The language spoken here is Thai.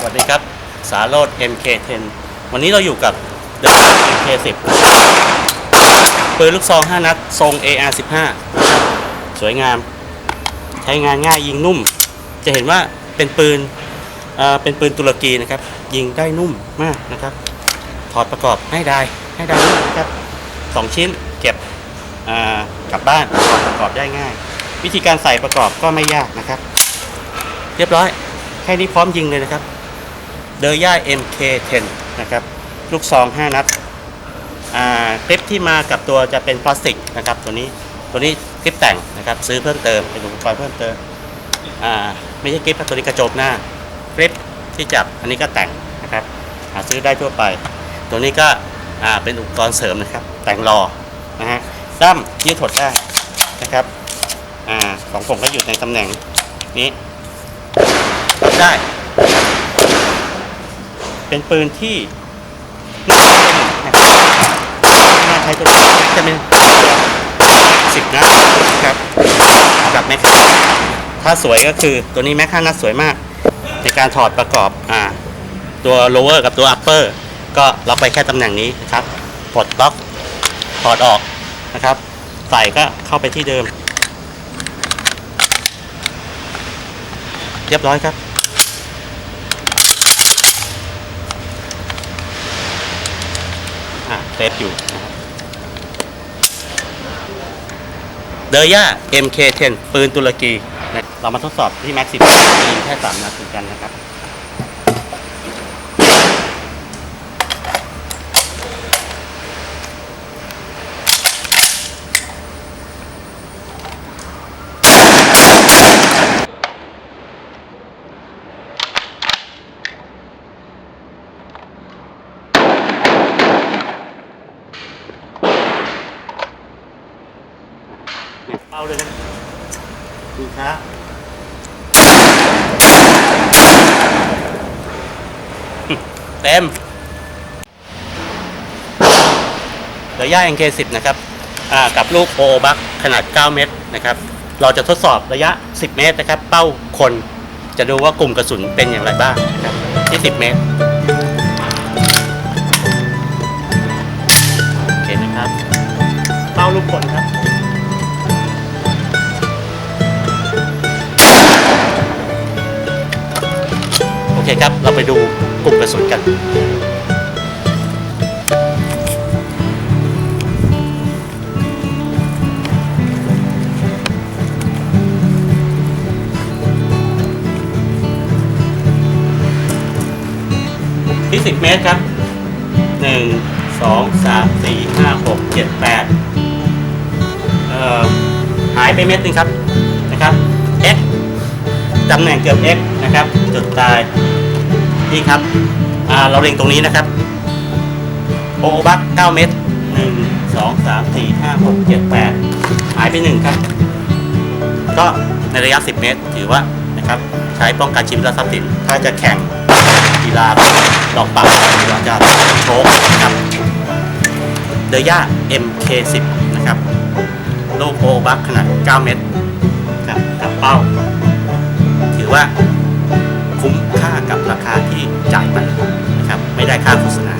สวัสดีครับ สาโรด MK10 วันนี้เราอยู่กับ The MK10 ปืนลูกซอง 5 นัด ทรง AR15 สวยงาม ใช้งานง่ายยิงนุ่ม จะเห็นว่าเป็นปืนเเป็นปืนตุรกีนะครับ ยิงได้นุ่มมากนะครับ ถอดประกอบให้ได้ให้ได้นะครับสองชิ้นเก็บกลับบ้านถอดประกอบได้ง่าย วิธีการใส่ประกอบก็ไม่ยากนะครับ เรียบร้อยแค่นี้พร้อมยิงเลยนะครับ เดอย่า MK10 นะครับลูกซอง 5 นัดอ่าคลิปที่มากับตัวจะเป็นพลาสติกนะครับตัวนี้ตัวนี้คลิปแต่งนะครับซื้อเพิ่มเติมเป็นอุปกรณ์เพิ่มเติมอ่าไม่ใช่คลิปตัวนี้กระจมหน้าคลิปที่จับอันนี้ก็แต่งนะครับหาซื้อได้ทั่วไป ตัวนี้ก็อ่าเป็นอุปกรณ์เสริมนะครับ แต่งรอนะฮะด้ามยืดถดได้นะครับอ่าสองผมก็อยู่ในตำแหน่งนี้ได้ เป็นปืนที่น่าใช้ตัวนี้จะเป็นสิบนัดครับกับแม็กถ้าสวยก็คือตัวนี้แม็กห้านัดสวยมาก ในการถอดประกอบอ่าตัว lower กับตัว upper ก็ล็อกไปแค่ตำแหน่งนี้นะครับปลดล็อกถอดออกนะครับ ใส่ก็เข้าไปที่เดิม เรียบร้อยครับ อะ เซฟอยู่นะครับเดย่า MK10 ปืนตุรกี เรามาทดสอบที่แม็กซิมยิงแค่สามนาทีกันนะครับ เป้าเลยนะดูช้าเต็มเดย่า NK10 นะครับอ่ากับลูกโอบักขนาด 9 เมตรนะครับ เราจะทดสอบระยะ 10 เมตรนะครับ เป้าคน จะดูว่ากลุ่มกระสุนเป็นอย่างไรบ้างนะครับที่ 10 เมตร โอเคนะครับ เป้าลูกคนครับ เคครับ เราไปดูกลุ่มกระสุนกัน ที่ 10 เมตรครับ 1 2 3 4 5 6 7 8เอ่อหายไปเม็ดหนึงครับนะครับ x ตำแหน่งเกือบ x นะครับ จุดตาย นี่ครับเราเล็งตรงนี้นะครับ โอบัก9เมตร 1 2 3 4 5 6 7 8 หายไป 1 ครับ ก็ในระยะ 10 เมตร ถือว่านะครับใช้ป้องกันชีวิตและทรัพย์สิน ถ้าจะแข่งกีฬาดอกปักหรือว่าจะโชกนะครับเดย่า MK10 นะครับโลโกบักขนาด 9 เมตรกับกับเป้า ถือว่าคุ้มค่า กับราคาที่จ่ายไปนะครับไม่ได้ค่าโฆษณา